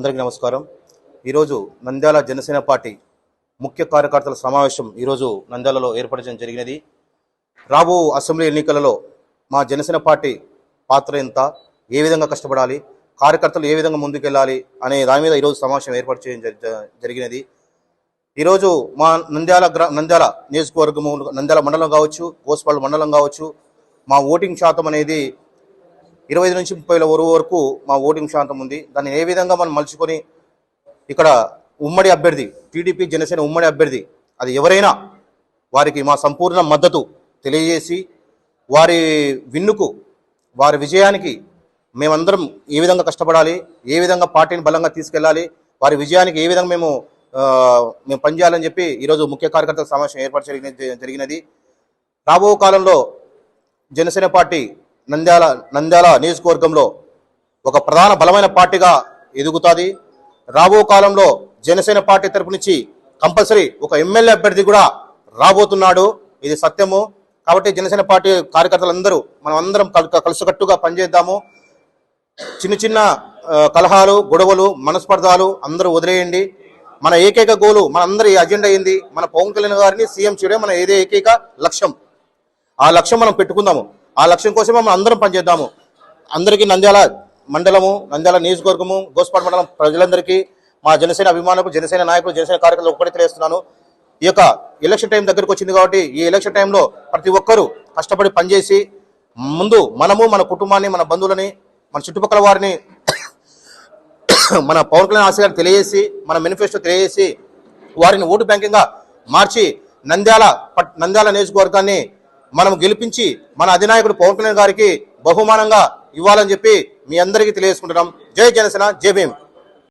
అందరికీ నమస్కారం. ఈరోజు నంద్యాల జనసేన పార్టీ ముఖ్య కార్యకర్తల సమావేశం ఈరోజు నంద్యాలలో ఏర్పరచడం జరిగినది. రాబో అసెంబ్లీ ఎన్నికలలో మా జనసేన పార్టీ పాత్ర ఎంత ఏ విధంగా కష్టపడాలి కార్యకర్తలు ఏ విధంగా ముందుకెళ్ళాలి అనే దాని మీద ఈరోజు సమావేశం ఏర్పాటు చేయడం జరిగినది. ఈరోజు మా నంద్యాల గ్రా నంద్యాల నియోజకవర్గము నంద్యాల మండలం కావచ్చు కోసుపల్లి మండలం కావచ్చు మా ఓటింగ్ శాతం అనేది ఇరవై ఐదు నుంచి ముప్పై వేల వరకు మా ఓటింగ్ శాంతం ఉంది. దాన్ని ఏ విధంగా మనం మలుచుకొని ఇక్కడ ఉమ్మడి అభ్యర్థి టీడీపీ జనసేన ఉమ్మడి అభ్యర్థి అది ఎవరైనా వారికి మా సంపూర్ణ మద్దతు తెలియజేసి వారి విన్నుకు వారి విజయానికి మేమందరం ఏ విధంగా కష్టపడాలి ఏ విధంగా పార్టీని బలంగా తీసుకెళ్ళాలి వారి విజయానికి ఏ విధంగా మేము మేము పనిచేయాలని చెప్పి ఈరోజు ముఖ్య కార్యకర్తల సమావేశం ఏర్పాటు జరిగినది. రాబో కాలంలో జనసేన పార్టీ నంద్యాల నంద్యాల నియోజకవర్గంలో ఒక ప్రధాన బలమైన పార్టీగా ఎదుగుతుంది. రాబో కాలంలో జనసేన పార్టీ తరపు నుంచి కంపల్సరీ ఒక ఎమ్మెల్యే అభ్యర్థి కూడా రాబోతున్నాడు. ఇది సత్యము. కాబట్టి జనసేన పార్టీ కార్యకర్తలందరూ మనం అందరం కల్- కలిసికట్టుగా పనిచేద్దాము. చిన్న చిన్న కలహాలు గొడవలు మనస్పర్ధాలు అందరూ వదిలేయండి. మన ఏకైక గోలు మన అందరి అజెండా ఏంది? మన పవన్ కళ్యాణ్ గారిని సీఎం చేయడం మన ఏదే ఏకైక లక్ష్యం. ఆ లక్ష్యం మనం పెట్టుకుందాము. ఆ లక్ష్యం కోసమే మనం అందరం పనిచేద్దాము. అందరికీ నంద్యాల మండలము నంద్యాల నియోజకవర్గము గోస్పాట్ మండలం ప్రజలందరికీ మా జనసేన అభిమానులకు జనసేన నాయకులు జనసేన కార్యకర్తలు ఒక్కటే తెలియజేస్తున్నాను. ఈ యొక్క ఎలక్షన్ టైం దగ్గరకు వచ్చింది కాబట్టి ఈ ఎలక్షన్ టైంలో ప్రతి ఒక్కరూ కష్టపడి పనిచేసి ముందు మనము మన కుటుంబాన్ని మన బంధువులని మన చుట్టుపక్కల వారిని మన పవన్ కళ్యాణ్ ఆశయాలు తెలియజేసి మన మేనిఫెస్టో తెలియజేసి వారిని ఓటు బ్యాంకింగ్గా మార్చి నంద్యాల పట్- నంద్యాల నియోజకవర్గాన్ని మనం గెలిపించి మన అధినాయకుడు పవన్ కళ్యాణ్ గారికి బహుమానంగా ఇవ్వాలని చెప్పి మీ అందరికీ తెలియజేసుకుంటున్నాం. జై జనసేన జై భీమ్.